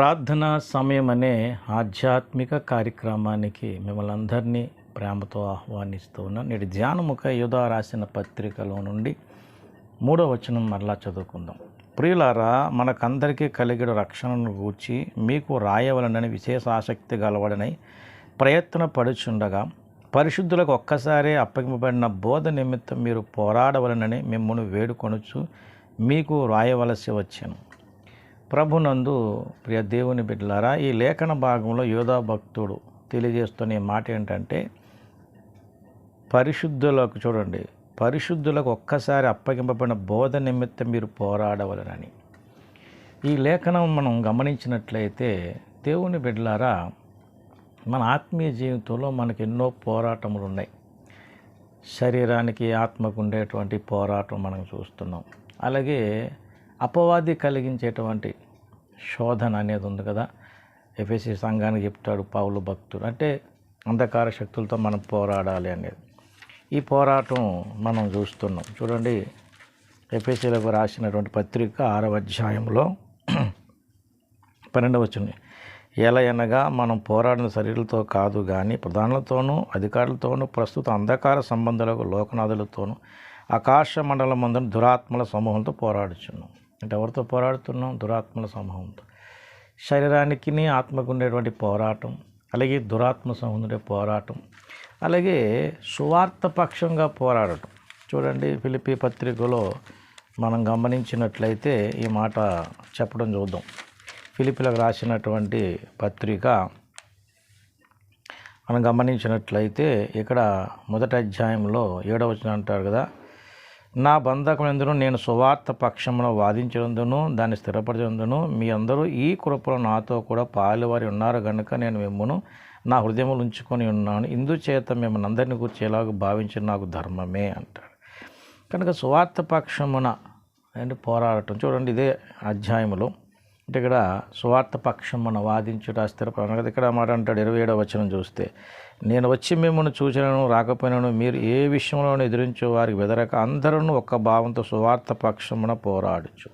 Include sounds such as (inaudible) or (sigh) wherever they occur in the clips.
ప్రార్థన సమయం అనే ఆధ్యాత్మిక కార్యక్రమానికి మిమ్మల్ని అందరినీ ప్రేమతో ఆహ్వానిస్తూ ఉన్నాను. నేటి ధ్యానముఖ యుధా రాసిన పత్రికలో నుండి మూడో వచనం మరలా చదువుకుందాం. ప్రియులారా మనకందరికీ కలిగిన రక్షణను గూర్చి మీకు రాయవలనని విశేష ఆసక్తి గలవడనై ప్రయత్న పడుచుండగా పరిశుద్ధులకు ఒక్కసారే అప్పగింపబడిన బోధ నిమిత్తం మీరు పోరాడవలనని మిమ్మల్ని వేడుకొనుచు మీకు రాయవలసి వచ్చాను. ప్రభునందు ప్రియ దేవుని బిడ్డలారా ఈ లేఖన భాగంలో యోధా భక్తుడు తెలియజేస్తున్న మాట ఏంటంటే పరిశుద్ధులకు చూడండి పరిశుద్ధులకు ఒక్కసారి అప్పగింపబడిన బోధ నిమిత్తం మీరు పోరాడవలనని. ఈ లేఖనం మనం గమనించినట్లయితే దేవుని బిడ్డలారా మన ఆత్మీయ జీవితంలో మనకు ఎన్నో పోరాటములు ఉన్నాయి శరీరానికి ఆత్మకు ఉండేటువంటి పోరాటం మనం చూస్తున్నాం. అలాగే అపవాది కలిగించేటువంటి శోధన అనేది ఉంది కదా. ఎఫ్ఎస్సి సంఘానికి చెప్తాడు పావులు భక్తుడు. అంటే అంధకార శక్తులతో మనం పోరాడాలి అనేది. ఈ పోరాటం మనం చూస్తున్నాం. చూడండి ఎఫ్ఎస్సీలకు రాసినటువంటి పత్రిక ఆరవ అధ్యాయంలో (clears throat) పన్నెండవ వచ్చింది ఎలా అనగా మనం పోరాడిన శరీరాలతో కాదు కానీ ప్రధానులతోనూ అధికారులతోనూ ప్రస్తుత అంధకార సంబంధాలకు లోకనాథులతోనూ ఆకాశ మండలం మందున దురాత్మల సమూహంతో పోరాడుచున్నాం. అంటే ఎవరితో పోరాడుతున్నాం? దురాత్మల సమూహంతో. శరీరానికి ఆత్మకు ఉండేటువంటి పోరాటం అలాగే దురాత్మ సమూహం ఉండే పోరాటం అలాగే సువార్త పక్షంగా పోరాడటం. చూడండి ఫిలిపి పత్రికలో మనం గమనించినట్లయితే ఈ మాట చెప్పడం చూద్దాం. ఫిలిపిలకు రాసినటువంటి పత్రిక మనం గమనించినట్లయితే ఇక్కడ మొదటి అధ్యాయంలో ఏడవచనం అంటారు కదా నా బంధకమందును నేను సువార్త పక్షమున వాదించినందును దాన్ని స్థిరపరిచినందును మీ అందరూ ఈ కృపలో నాతో కూడా పాలువారి ఉన్నారు కనుక నేను మిమ్మను నా హృదయములు ఉంచుకొని ఉన్నాను. ఇందుచేత మిమ్మల్ని అందరిని గురించి భావించిన నాకు ధర్మమే అంటాడు. కనుక సువార్త పక్షమున అంటే పోరాడటం? చూడండి ఇదే అధ్యాయములో. అంటే ఇక్కడ సువార్థ పక్షం మన వాదించుట స్థిరపడ ఇక్కడ మాట అంటాడు ఇరవై ఏడవ వచనం చూస్తే. నేను వచ్చి మిమ్మల్ని చూచినను రాకపోయినను మీరు ఏ విషయంలోనూ ఎదిరించు వారికి బెదరక అందరూ ఒక్క భావంతో స్వార్థ పక్షమున పోరాడచ్చు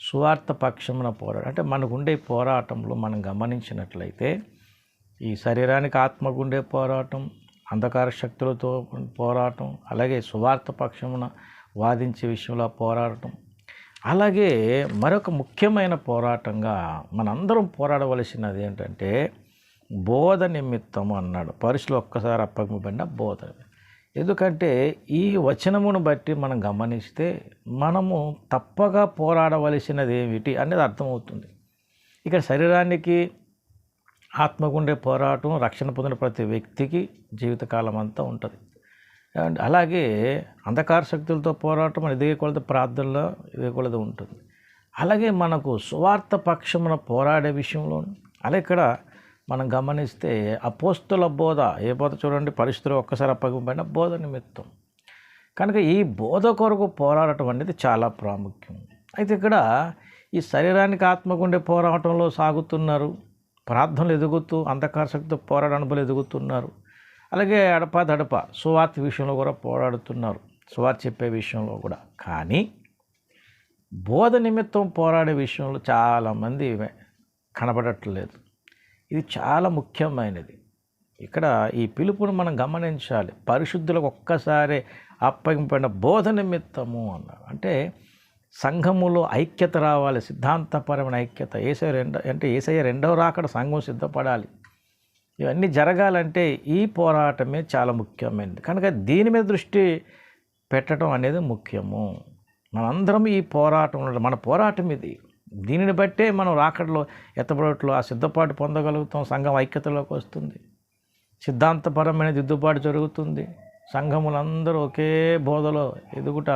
స్వార్థ పక్షమున పోరాడు. అంటే మనకు ఉండే పోరాటంలో మనం గమనించినట్లయితే ఈ శరీరానికి ఆత్మకుండే పోరాటం అంధకార శక్తులతో పోరాటం అలాగే స్వార్థ పక్షమున వాదించే విషయంలో పోరాడటం అలాగే మరొక ముఖ్యమైన పోరాటంగా మనందరం పోరాడవలసినది ఏంటంటే బోధ నిమిత్తము అన్నాడు. పరుషులు ఒక్కసారి అప్పగింపబడిన బోధ. ఎందుకంటే ఈ వచనమును బట్టి మనం గమనిస్తే మనము తప్పగా పోరాడవలసినది ఏమిటి అనేది అర్థమవుతుంది. ఇక్కడ శరీరానికి ఆత్మకుండే పోరాటం రక్షణ పొందిన ప్రతి వ్యక్తికి జీవితకాలం అంతా ఉంటుంది. అలాగే అంధకార శక్తులతో పోరాటం ఇదే కొలది ప్రార్థనలో ఇదే ఉంటుంది. అలాగే మనకు సువార్త పక్షమున పోరాడే విషయంలో అలా ఇక్కడ మనం గమనిస్తే అపోస్తుల బోధ ఏ బోధ చూడండి పరిస్థితులు ఒక్కసారి అప్పగింపైన బోధ నిమిత్తం. కనుక ఈ బోధ కొరకు పోరాడటం అనేది చాలా ప్రాముఖ్యం. అయితే ఇక్కడ ఈ శరీరానికి ఆత్మకుండే పోరాటంలో సాగుతున్నారు ప్రార్థనలు ఎదుగుతూ అంధకార శక్తితో పోరాడ అనుభవాలు ఎదుగుతున్నారు. అలాగే అడప దడప సువార్త విషయంలో కూడా పోరాడుతున్నారు. సువార్త చెప్పే విషయంలో కూడా. కానీ బోధ నిమిత్తం పోరాడే విషయంలో చాలామంది కనబడట్లేదు. ఇది చాలా ముఖ్యమైనది. ఇక్కడ ఈ పిలుపును మనం గమనించాలి. పరిశుద్ధులకు ఒక్కసారి అప్పగింపడిన బోధ నిమిత్తము అన్నారు. అంటే సంఘములో ఐక్యత రావాలి. సిద్ధాంతపరమైన ఐక్యత. ఏసై రెండో అంటే ఏసయ్య రెండవ రాకడ సంఘం సిద్ధపడాలి. ఇవన్నీ జరగాలంటే ఈ పోరాటమే చాలా ముఖ్యమైనది. కనుక దీని మీద దృష్టి పెట్టడం అనేది ముఖ్యము. మనందరం ఈ పోరాటం మన పోరాటం ఇది. దీనిని బట్టే మనం రాకడలో ఎత్తబడట్లో ఆ సిద్ధపాటు పొందగలుగుతాం. సంఘం ఐక్యతలోకి వస్తుంది. సిద్ధాంతపరమైన దిద్దుబాటు జరుగుతుంది. సంఘములందరూ ఒకే బోధలో ఎదుగుట.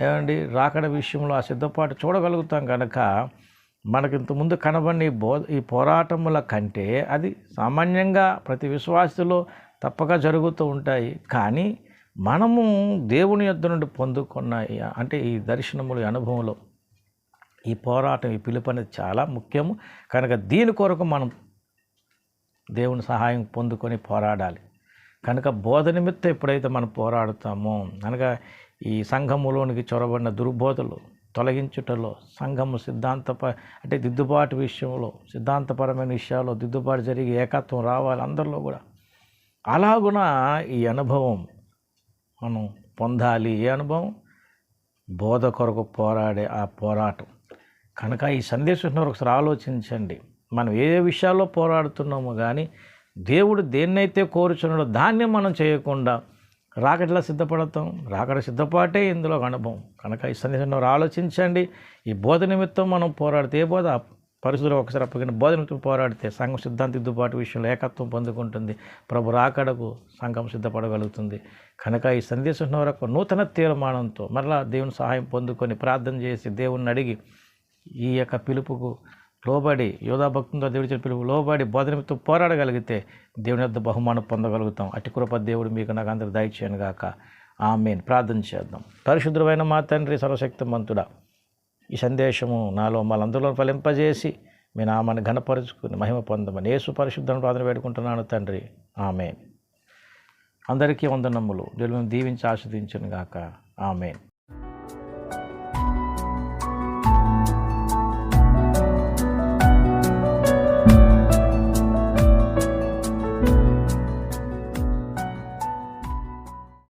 ఏమండి? రాకడ విషయంలో ఆ సిద్ధపాటు చూడగలుగుతాం కనుక మనకి ఇంతకుముందు కనబడిన ఈ బో ఈ పోరాటముల కంటే అది సామాన్యంగా ప్రతి విశ్వాసలో తప్పక జరుగుతూ ఉంటాయి. కానీ మనము దేవుని యొద్ద నుండి పొందుకున్న అంటే ఈ దర్శనములు ఈ అనుభవంలో ఈ పోరాటం ఈ పిలుపు అనేది చాలా ముఖ్యము. కనుక దీని కొరకు మనం దేవుని సహాయం పొందుకొని పోరాడాలి. కనుక బోధ నిమిత్తం ఎప్పుడైతే మనం పోరాడుతామో అనగా ఈ సంఘములోనికి చొరబడిన దుర్బోధలు తొలగించుటలో సంఘము సిద్ధాంతప అంటే దిద్దుబాటు విషయంలో సిద్ధాంతపరమైన విషయాల్లో దిద్దుబాటు జరిగి ఏకత్వం రావాలి అందరిలో కూడా. అలాగున ఈ అనుభవం మనం పొందాలి. ఏ అనుభవం? బోధ కొరకు పోరాడే ఆ పోరాటం. కనుక ఈ సందేశం ఒకసారి ఆలోచించండి. మనం ఏ విషయాల్లో పోరాడుతున్నామో కానీ దేవుడు దేన్నైతే కోరుచున్నాడో దాన్ని మనం చేయకుండా రాకట్లా సిద్ధపడతాం? రాకడ సిద్ధపాటే ఇందులో అనుభవం. కనుక ఈ సందేశం వారు ఆలోచించండి. ఈ బోధ నిమిత్తం మనం పోరాడితే ఏ బోధ? పరిస్థితులు ఒకసారి అప్పగిన బోధ నిమిత్తం పోరాడితే సంఘం సిద్ధాంత దిద్దుబాటు విషయంలో ఏకత్వం పొందుకుంటుంది. ప్రభు రాకడకు సంఘం సిద్ధపడగలుగుతుంది. కనుక ఈ సందేశం వరకు నూతన తీర్మానంతో మరలా దేవుని సహాయం పొందుకొని ప్రార్థన చేసి దేవుణ్ణి అడిగి ఈ యొక్క పిలుపుకు లోబడి యోధా భక్తులతో దేవుడి ఇచ్చిన పిలుపు లోబడి బోధనతో పోరాడగలిగితే దేవుని యొక్క బహుమానం పొందగలుగుతాం. అట్టి కృప దేవుడు మీకు నాకు అందరు దయచేయను గాక. ఆమెన్. ప్రార్థన చేద్దాం. పరిశుద్ధమైన మా తండ్రి సర్వశక్తిమంతుడా ఈ సందేశము నాలో మనందరిలో ఫలింపజేసి మీ నామాన్ని ఘనపరుచుకుని మహిమ పొందమని యేసు పరిశుద్ధం ప్రార్థన పెట్టుకుంటున్నాను తండ్రి. ఆమెన్. అందరికీ వందనమ్ములు దేవుని దీవించి ఆస్వాదించను గాక. ఆమెన్.